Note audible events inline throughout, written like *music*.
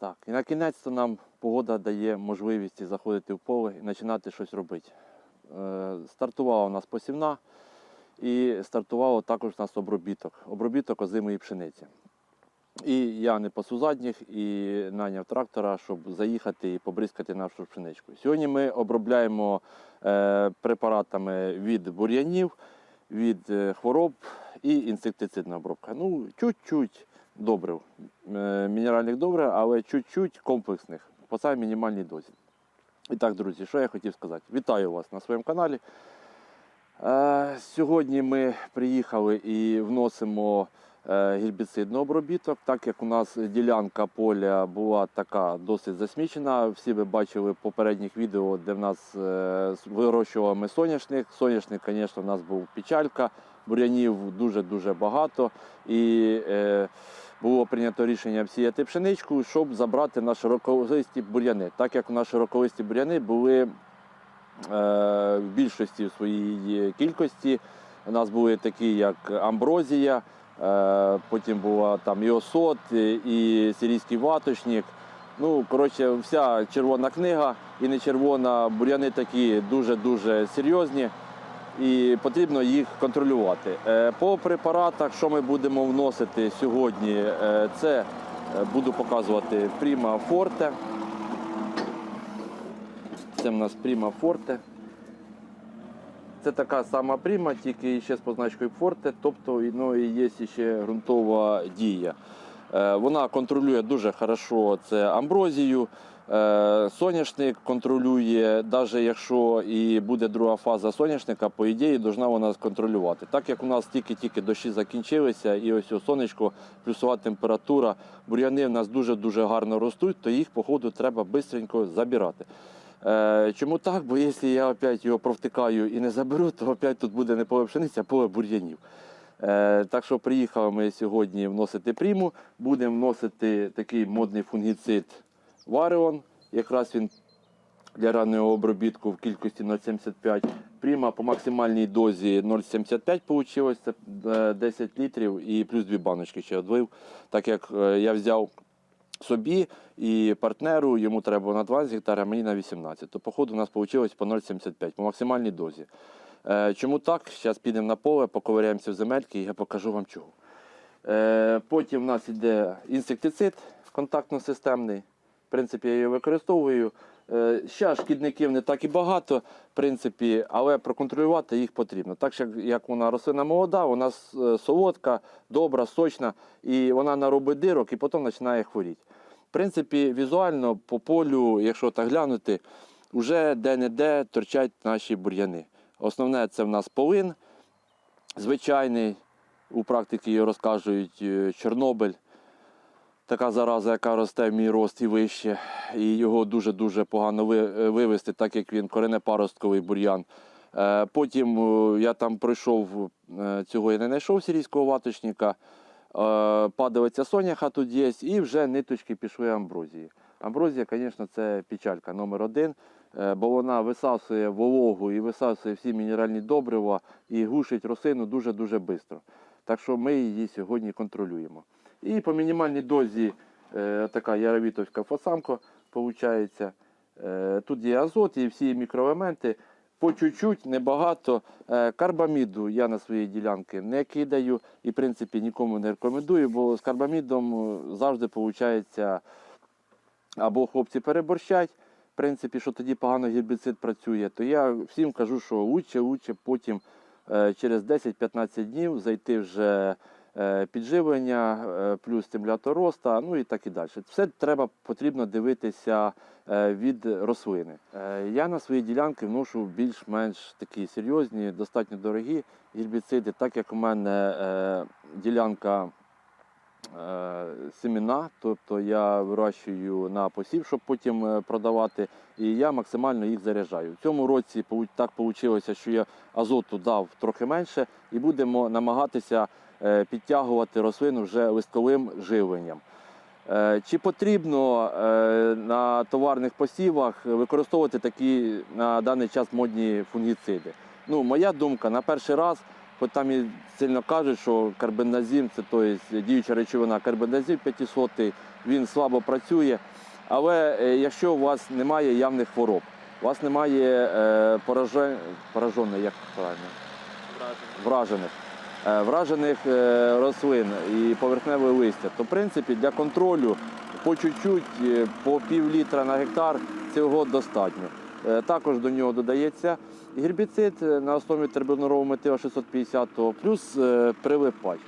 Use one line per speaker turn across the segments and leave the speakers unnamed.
Так, і на кінець нам погода дає можливість заходити в поле і починати щось робити. Е, Стартувала у нас посівна і стартувало також у нас обробіток. Обробіток озимої пшениці. І я не пасу задніх і наняв трактора, щоб заїхати і побризкати нашу пшеничку. Сьогодні ми обробляємо е, препаратами від бур'янів, від е, хвороб і інсектицидна обробка. Ну, чуть-чуть добрив, е, мінеральних добрив, але чуть-чуть комплексних по самій мінімальній дозі. І так, друзі, що я хотів сказати? Вітаю вас на своєму каналі. Е, Сьогодні ми приїхали і вносимо е, гербіцидний обробіток, так як у нас ділянка поля була така досить засмічена. Всі ви бачили в попередніх відео, де в нас вирощували ми соняшник. Соняшник, звісно, у нас був печалька, бур'янів дуже-дуже багато. І е, було прийнято рішення всіяти пшеничку, щоб забрати на широколисті бур'яни. Так як у нас широколисті бур'яни були е, в більшості в своїй кількості. У нас були такі, як амброзія, е, потім була там і осот, і сирійський ваточник. Ну, коротше, вся червона книга і не червона, бур'яни такі дуже-дуже серйозні і потрібно їх контролювати. Е, По препаратах, що ми будемо вносити сьогодні, е, це е, буду показувати Prima Forte. Це в нас Prima Forte. Це така сама Prima, тільки ще з позначкою Forte, тобто ну, і є ще ґрунтова дія. Вона контролює дуже хорошо це амброзію. Е, Соняшник контролює, навіть якщо і буде друга фаза соняшника, по ідеї повинна вона контролювати. Так як у нас тільки-тільки дощі закінчилися, і ось сонечко, плюсова температура, бур'яни в нас дуже-дуже гарно ростуть, то їх, по ходу, треба швидко забирати. Е, Чому так? Бо якщо я опять його провтикаю і не заберу, то опять тут буде не поле пшениці, а поле бур'янів. Е, Так що приїхали ми сьогодні вносити приму, будемо вносити такий модний фунгіцид Варіон. Якраз він для раннього обробітку в кількості 0,75. Пріма по максимальній дозі 0,75 вийшло, це е, 10 літрів і плюс дві баночки ще одвив. Так як е, я взяв собі і партнеру, йому треба на 20 гектарів, а мені на 18. То, походу, у нас вийшло по 0,75 по максимальній дозі. Е, Чому так? Зараз підемо на поле, поковиряємося в земельки і я покажу вам чого. Е, Потім в нас йде інсектицид контактно-системний. В принципі, я його використовую. Е, Ще шкідників не так і багато, в принципі, але проконтролювати їх потрібно. Так як вона рослина молода, вона е, солодка, добра, сочна, і вона наробить дирок і потім починає хворіти. В принципі, візуально по полю, якщо так глянути, вже де-не-де торчать наші бур'яни. Основне це в нас полин звичайний, у практиці його розкажуть е, Чорнобиль. Така зараза, яка росте в мій рост і вище, і його дуже-дуже погано е, вивести, так як він коренепаростковий бур'ян. Е, Потім е, я там пройшов, цього я не знайшов сирійського ваточника. Падалиця соняха тут є, і вже ниточки пішли амброзії. Амброзія, звісно, це печалька номер один, бо вона висасує вологу і висасує всі мінеральні добрива і глушить рослину дуже-дуже швидко. Так що ми її сьогодні контролюємо. І по мінімальній дозі е, така яровітовська фасамка виходить. Е, тут є азот і всі мікроелементи. По чуть-чуть, небагато. Е, карбаміду я на своїй ділянці не кидаю і, в принципі, нікому не рекомендую, бо з карбамідом завжди виходить або хлопці переборщать, в принципі, що тоді погано гербіцид працює, то я всім кажу, що лучше, лучше потім через 10-15 днів зайти вже підживлення, е, плюс стимулятор ну і так і далі. Все треба потрібно дивитися е, від рослини. Е, Я на своїй ділянці вношу більш-менш такі серйозні, достатньо дорогі гербіциди, так як у мене е, ділянка е, семена, тобто я вирощую на посів, щоб потім е, продавати, і я максимально їх заряджаю. В цьому році так вийшло, що я азоту дав трохи менше, і будемо намагатися е, підтягувати рослину вже листковим живленням. Е, Чи потрібно е, на товарних посівах використовувати такі на даний час модні фунгіциди? Ну, моя думка, на перший раз хоч там і сильно кажуть, що карбендазим це то є діюча речовина карбендазим 500, він слабо працює. Але е, якщо у вас немає явних хвороб, у вас немає е, поражень, поражених, як правильно? вражених, е, вражених е, рослин і поверхневе листя, то в принципі для контролю по чуть-чуть, е, по пів літра на гектар цього достатньо. Е, Також до нього додається гербіцид е, на основі тербонорового метила 650 плюс е, прилипач.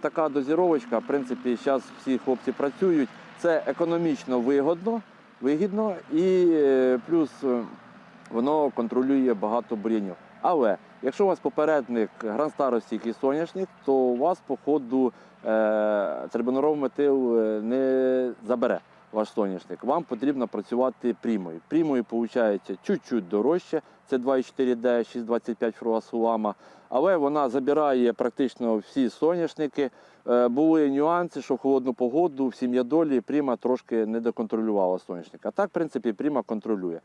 Така дозіровочка, в принципі, зараз всі хлопці працюють. Це економічно вигодно, вигідно і е, плюс е, воно контролює багато бур'янів. Але якщо у вас попередник гранстаростійкий соняшник, то у вас по ходу е, тербоноров метил е, не забере ваш соняшник. Вам потрібно працювати прімою. Прімою виходить чуть-чуть дорожче, це 2,4D, 6,25 фруасулама, але вона забирає практично всі соняшники. Е, Були нюанси, що в холодну погоду в сім'ядолі пріма трошки не доконтролювала соняшника. А так, в принципі, пріма контролює.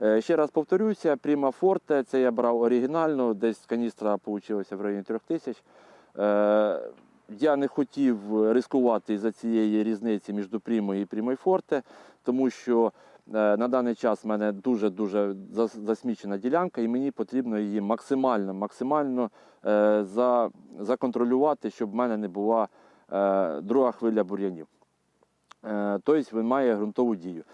Е, Ще раз повторюся, Prima Forte, це я брав оригінально, десь каністра вийшла в районі 3 тисяч. Е, Я не хотів ризикувати за цієї різниці між Primo і Primo Forte, тому що е, на даний час в мене дуже-дуже засмічена ділянка, і мені потрібно її максимально, максимально законтролювати, щоб в мене не була друга хвиля бур'янів. Тобто він має ґрунтову дію.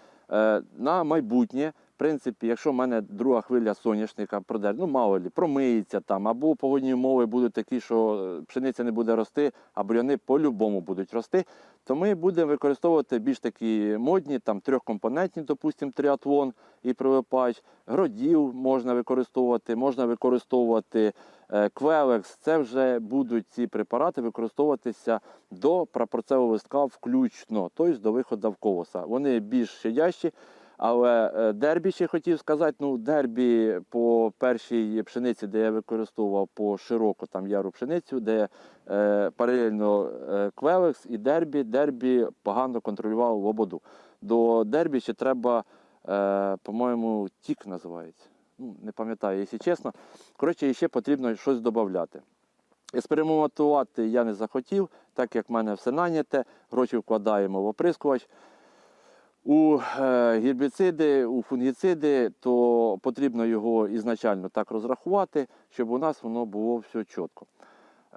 На майбутнє, принципі, якщо в мене друга хвиля соняшника пройде, ну мало лі, промиється там, або погодні умови будуть такі, що е, пшениця не буде рости, а бур'яни по-любому будуть рости, то ми будемо використовувати більш такі модні, там трьохкомпонентні, допустимо, тріатлон і прилипач, гродів можна використовувати, можна використовувати е, квелекс. Це вже будуть ці препарати використовуватися до прапорцевого листка включно, тобто до виходу в колоса. Вони більш щадящі, але е, дербі ще хотів сказати, ну дербі по першій пшениці, де я використовував по широко там яру пшеницю, де е, паралельно е, квелекс і дербі, дербі погано контролював лободу. До дербі ще треба, е, по-моєму, тік називається. Ну, не пам'ятаю, якщо чесно. Коротше, ще потрібно щось додати. Експериментувати я не захотів, так як в мене все наняте, гроші вкладаємо в оприскувач. У е, гербіциди, у фунгіциди, то потрібно його ізначально так розрахувати, щоб у нас воно було все чітко.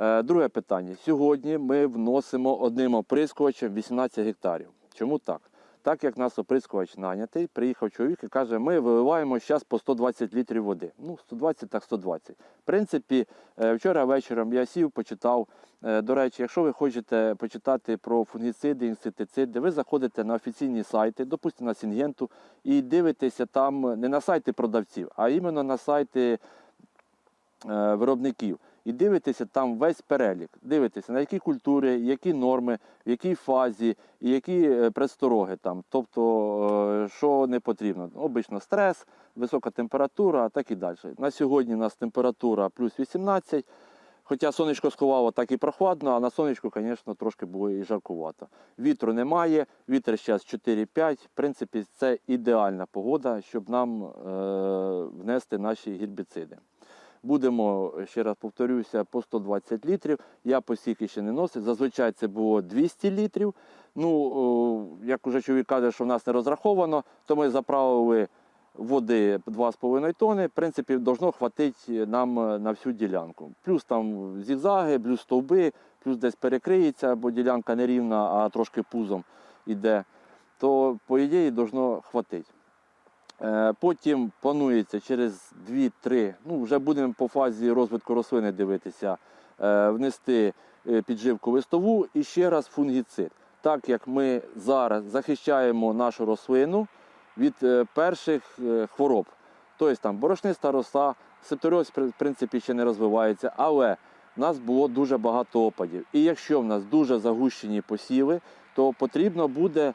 Е, друге питання. Сьогодні ми вносимо одним оприскувачем 18 гектарів. Чому так? Так як нас оприскувач нанятий, приїхав чоловік і каже, ми виливаємо зараз по 120 літрів води. Ну, 120 так 120. В принципі, е, вчора вечором я сів, почитав. Е, До речі, якщо ви хочете почитати про фунгіциди, інсектициди, ви заходите на офіційні сайти, допустимо на Сінгенту, і дивитеся там не на сайти продавців, а іменно на сайти е, виробників. І дивитеся там весь перелік. Дивитеся, на які культури, які норми, в якій фазі, які е, предстороги там. Тобто, е, що не потрібно. Обично стрес, висока температура, так і далі. На сьогодні у нас температура плюс 18. Хоча сонечко сховало так і прохладно, а на сонечку, звісно, трошки було і жаркувато. Вітру немає, вітер зараз 4-5. В принципі, це ідеальна погода, щоб нам е, внести наші гербіциди. Будемо, ще раз повторюся, по 120 літрів. Я по стільки ще не носив. Зазвичай це було 200 літрів. Ну, як уже чоловік каже, що в нас не розраховано, то ми заправили води 2,5 тони. В принципі, должно хватити нам е, на всю ділянку. Плюс там зігзаги, плюс стовби, плюс десь перекриється, бо ділянка не рівна, а трошки пузом йде. То, по ідеї, должно хватити. Е, Потім планується через 2-3, ну вже будемо по фазі розвитку рослини дивитися, е, внести е, підживку листову і ще раз фунгіцид. Так як ми зараз захищаємо нашу рослину від перших хвороб. Тобто там борошниста роса, септоріоз, в принципі, ще не розвивається, але в нас було дуже багато опадів. І якщо в нас дуже загущені посіви, то потрібно буде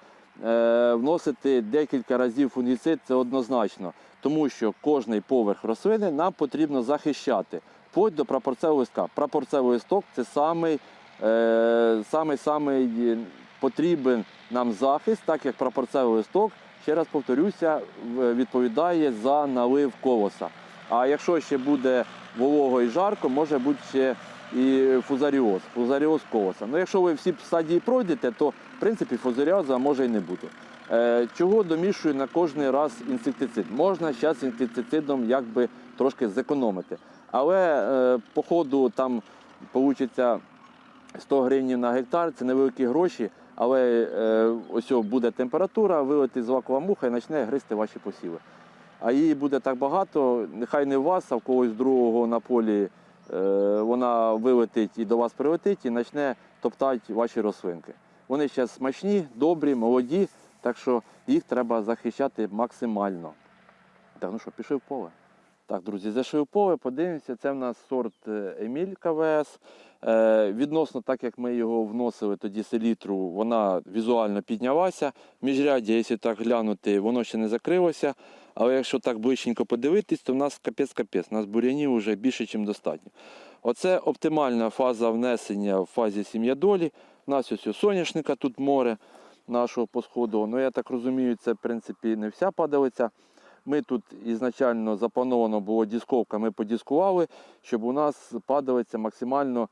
вносити декілька разів фунгіцид, це однозначно, тому що кожний поверх рослини нам потрібно захищати, вплоть до прапорцевого листка. Прапорцевий листок це самий, е, самий, самий е, потрібен нам захист, так як прапорцевий листок, ще раз повторюся, відповідає за налив колоса. А якщо ще буде волого і жарко, може бути ще і фузаріоз, фузаріоз колоса. Ну, якщо ви всі стадії пройдете, то в принципі фузаріоза може і не бути. Е, чого домішую на кожний раз інсектицид? Можна зараз інсектицидом якби трошки зекономити. Але е, по ходу там вийде 100 гривень на гектар, це невеликі гроші, але е, ось буде температура, вилетить злакова муха і почне гризти ваші посіви. А її буде так багато, нехай не у вас, а в когось другого на полі вона вилетить і до вас прилетить і почне топтати ваші рослинки. Вони ще смачні, добрі, молоді, так що їх треба захищати максимально. Так, ну що, пішли в поле. Так, друзі, зайшли в поле, подивимося. Це в нас сорт е, Еміль КВС. Е, відносно так, як ми його вносили тоді селітру, вона візуально піднялася. Міжряддя, якщо так глянути, воно ще не закрилося. Але якщо так ближченько подивитись, то в нас капець-капець, у нас бур'янів вже більше, ніж достатньо. Оце оптимальна фаза внесення в фазі сім'ядолі. У нас ось у соняшника тут море нашого посходу. Ну, я так розумію, це в принципі не вся падалиця. Ми тут ізначально заплановано було дисковка, ми подіскували, щоб у нас падалиця максимально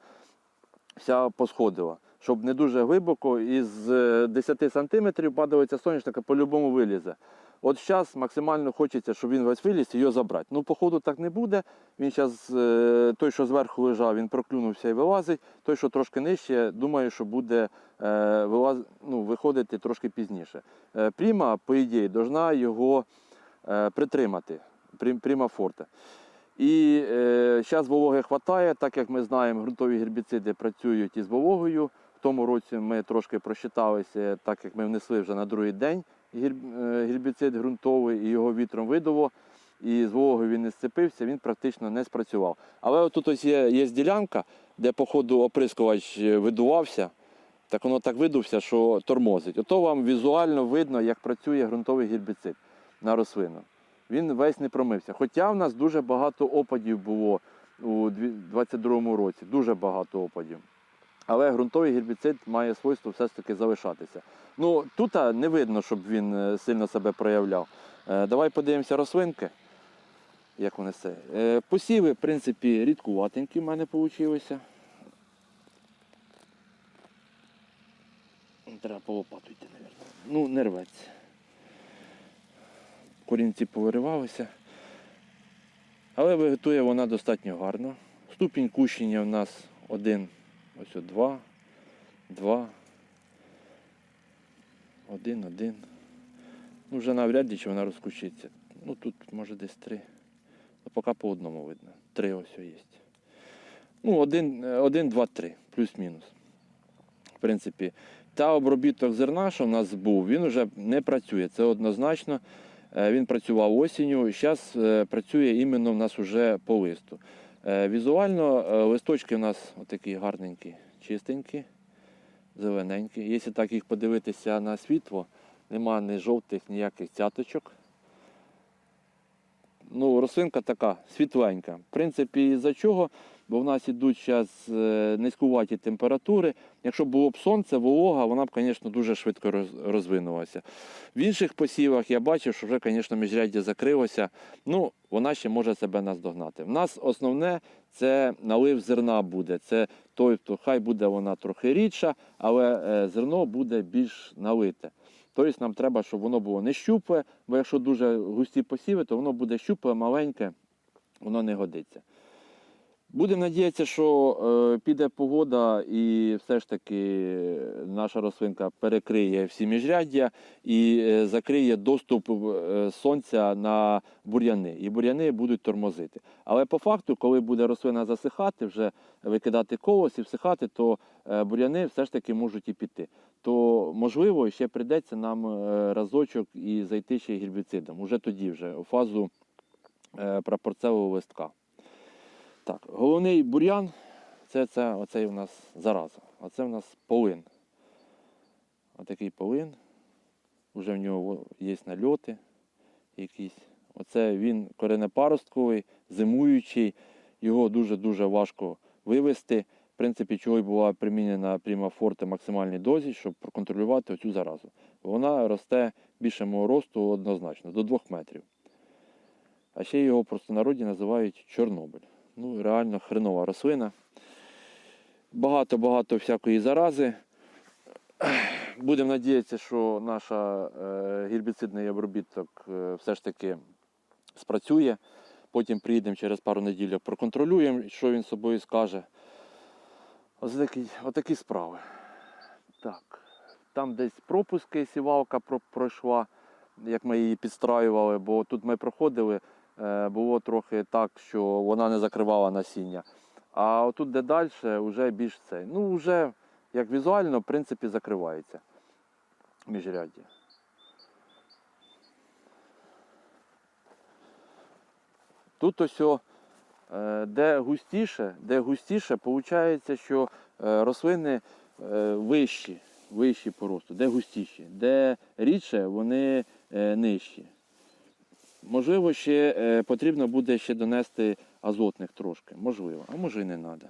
вся посходила. Щоб не дуже глибоко, із е, 10 см падалиця соняшника по-любому вилізе. От зараз максимально хочеться, щоб він весь виліз і його забрати. Ну, походу так не буде. Він зараз, той, що зверху лежав, він проклюнувся і вилазить. Той, що трошки нижче, думаю, що буде е, вилаз... ну, виходити трошки пізніше. Е, Пріма, по ідеї, должна його е, притримати. Прім- Пріма форте. І е, зараз вологи вистачає, так як ми знаємо, ґрунтові гербіциди працюють із вологою. В тому році ми трошки просчиталися, так як ми внесли вже на другий день е, гербіцид ґрунтовий і його вітром видуло. І з вологою він не сцепився, він практично не спрацював. Але от тут ось є, є ділянка, де по ходу оприскувач е, видувався, так воно так видувся, що тормозить. Ото вам візуально видно, як працює ґрунтовий гербіцид на рослину. Він весь не промився. Хоча в нас дуже багато опадів було у 2022 році, дуже багато опадів. Але ґрунтовий гербіцид має свойство все ж таки залишатися. Ну, тут не видно, щоб він е, сильно себе проявляв. Е, Давай подивимося рослинки. Як вони це. Е, Посіви, в принципі, рідкуватенькі в мене вийшли. Треба по лопату йти, мабуть. Ну, не рветься. Корінці повиривалися. Але вегетує вона достатньо гарно. Ступінь кущення в нас один, ось два, два, один, один. Ну, вже навряд чи вона розкущиться. Ну тут може десь три. Ну, поки по одному видно. Три ось є. Ну, один, е, один, два, три, плюс-мінус. В принципі, та обробіток зерна, що в нас був, він вже не працює. Це однозначно. Е, Він працював осінню, зараз працює іменно в нас вже по листу. Е, Візуально е, листочки у нас отакі гарненькі, чистенькі, зелененькі. Якщо так їх подивитися на світло, нема ні жовтих ніяких цяточок. Ну, рослинка така світленька. В принципі, із-за чого? Бо в нас ідуть зараз низькуваті температури. Якщо було б сонце, волога, вона б, звісно, дуже швидко розвинулася. В інших посівах я бачив, що вже, звісно, міжряддя закрилося. Ну, вона ще може себе наздогнати. В нас основне це налив зерна буде. Це той, то хай буде вона трохи рідша, але е, зерно буде більш налите. Тобто нам треба, щоб воно було не щупле, бо якщо дуже густі посіви, то воно буде щупле, маленьке, воно не годиться. Будемо надіятися, що е, піде погода і все ж таки наша рослинка перекриє всі міжряддя і е, закриє доступ е, сонця на бур'яни. І бур'яни будуть тормозити. Але по факту, коли буде рослина засихати, вже викидати колос і всихати, то бур'яни все ж таки можуть і піти. То можливо ще прийдеться нам разочок і зайти ще й гербіцидом. Уже тоді вже у фазу прапорцевого листка. Так, головний бур'ян це, це оцей у нас зараза. Оце у нас полин. Отакий полин. Уже в нього є нальоти якісь. Оце він коренепаростковий, зимуючий. Його дуже-дуже важко вивести. В принципі, чого й була примінена Prima Forte максимальній дозі, щоб проконтролювати оцю заразу. Вона росте більше мого росту однозначно, до 2 метрів. А ще його в простонароді називають Чорнобиль. Ну, реально хренова рослина. Багато-багато всякої зарази. Будемо надіятися, що наш гербіцидний обробіток е, все ж таки спрацює. Потім приїдемо через пару неділь, проконтролюємо, що він собою скаже. Ось такі, отакі справи. Так. Там десь пропуски сівалка пройшла, як ми її підстраювали, бо тут ми проходили, е, було трохи так, що вона не закривала насіння. А отут, де далі, вже більш цей. Ну, вже як візуально, в принципі, закривається міжряддя. Тут ось, е, де густіше, де густіше, виходить, що е, рослини е, вищі, вищі по росту, де густіші, де рідше, вони е, нижчі. Можливо, ще е, потрібно буде ще донести азотних трошки. Можливо, а може і не треба.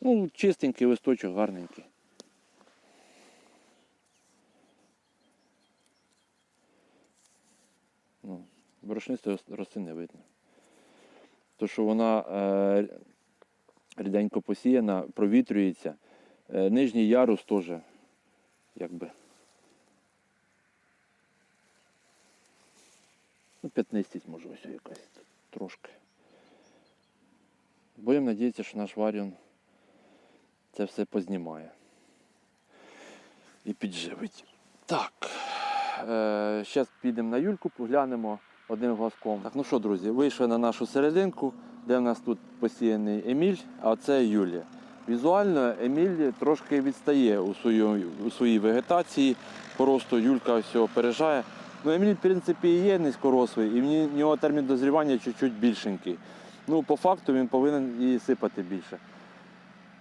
Ну, чистенький листочок, гарненький. Ну, борошнистої роси не видно. То, що вона е, ріденько посіяна, провітрюється. Е, нижній ярус теж якби. Ну, п'ятнистість може ось якась трошки. Будемо надіятися, що наш варіон це все познімає. І підживить. Так. Зараз підемо на Юльку, поглянемо одним глазком. Так, ну що, друзі, вийшли на нашу серединку, де в нас тут посіяний Еміль, а це Юлія. Візуально Еміль трошки відстає у, свою, у своїй вегетації, просто Юлька все опережає. Ну, Еміль, в принципі, і є низькорослий, і в нього термін дозрівання чуть-чуть більшенький. Ну, по факту він повинен і сипати більше.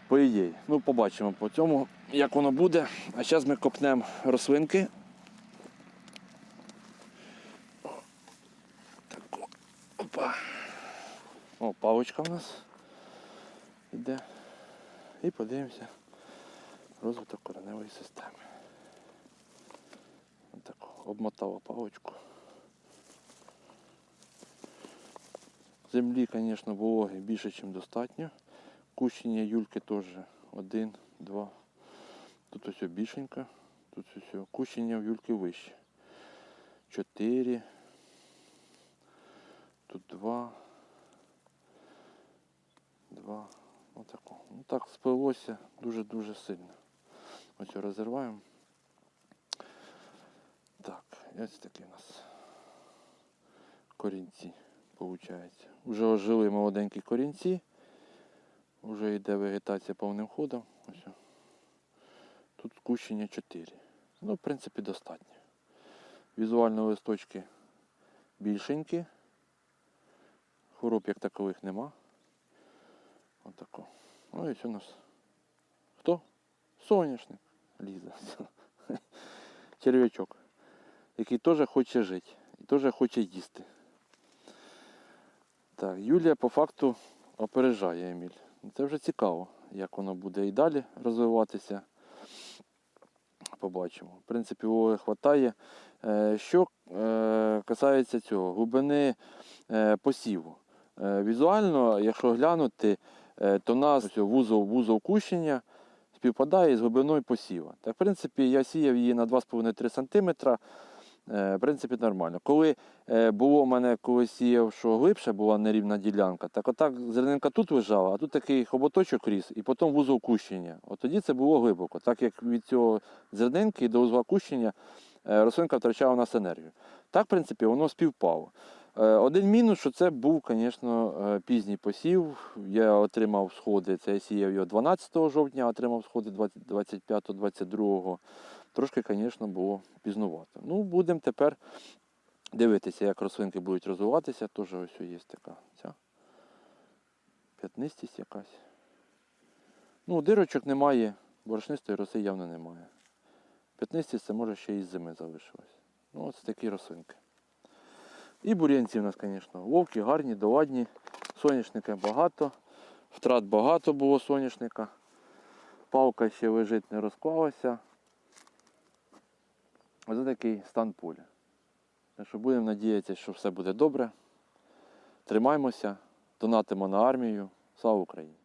По ідеї. Ну, побачимо по цьому, як воно буде. А зараз ми копнемо рослинки. Так, опа. О, паличка в нас йде. І подивимося розвиток кореневої системи. Обмотала паличку. Землі, звісно, вологи більше, ніж достатньо. Кущення юльки теж один, два. Тут ось більшенько, тут ось кущення в юльки вище. Чотири. Тут два. Два. Отако. Ну так сплилося дуже-дуже сильно. Ось. Так, ось такі у нас корінці виходить. Вже ожили молоденькі корінці. Вже йде вегетація повним ходом. Ось. Тут кущення 4. Ну, в принципі, достатньо. Візуально листочки більшенькі. Хвороб як такових нема. Отако. Ну і ось у нас. Хто? Соняшник. Ліза. *laughs* Черв'ячок. Який теж хоче жити. І теж хоче їсти. Так, Юлія по факту опережає Еміль. Це вже цікаво, як воно буде і далі розвиватися. Побачимо. В принципі, вологи хватає. Е, Що е, касається цього, глибини е, посіву. Візуально, якщо глянути, то у нас вузол, вузол кущення співпадає з глибиною посіва. Так, в принципі, я сіяв її на 2,5-3 см. Е, В принципі, нормально. Коли е, було в мене, коли сіяв, що глибше була нерівна ділянка, так отак зернинка тут лежала, а тут такий хоботочок ріс, і потім вузол кущення. От тоді це було глибоко, так як від цього зернинки до вузла кущення е, рослинка втрачала у нас енергію. Так, в принципі, воно співпало. Один мінус, що це був, звісно, пізній посів. Я отримав сходи, це я сіяв його 12 жовтня, отримав сходи 25-22. Трошки, звісно, було пізнувато. Ну, будемо тепер дивитися, як рослинки будуть розвиватися. Теж ось є така ця п'ятнистість якась. Ну, дирочок немає, борошнистої роси явно немає. П'ятнистість це може ще із зими залишилось. Ну, ось такі рослинки. І бур'янці в нас, звісно, вовки, гарні, доладні. Соняшника багато. Втрат багато було соняшника. Палка ще лежить, не розклалася. Ось такий стан поля. Так що будемо надіятися, що все буде добре. Тримаймося, донатимо на армію, Слава Україні!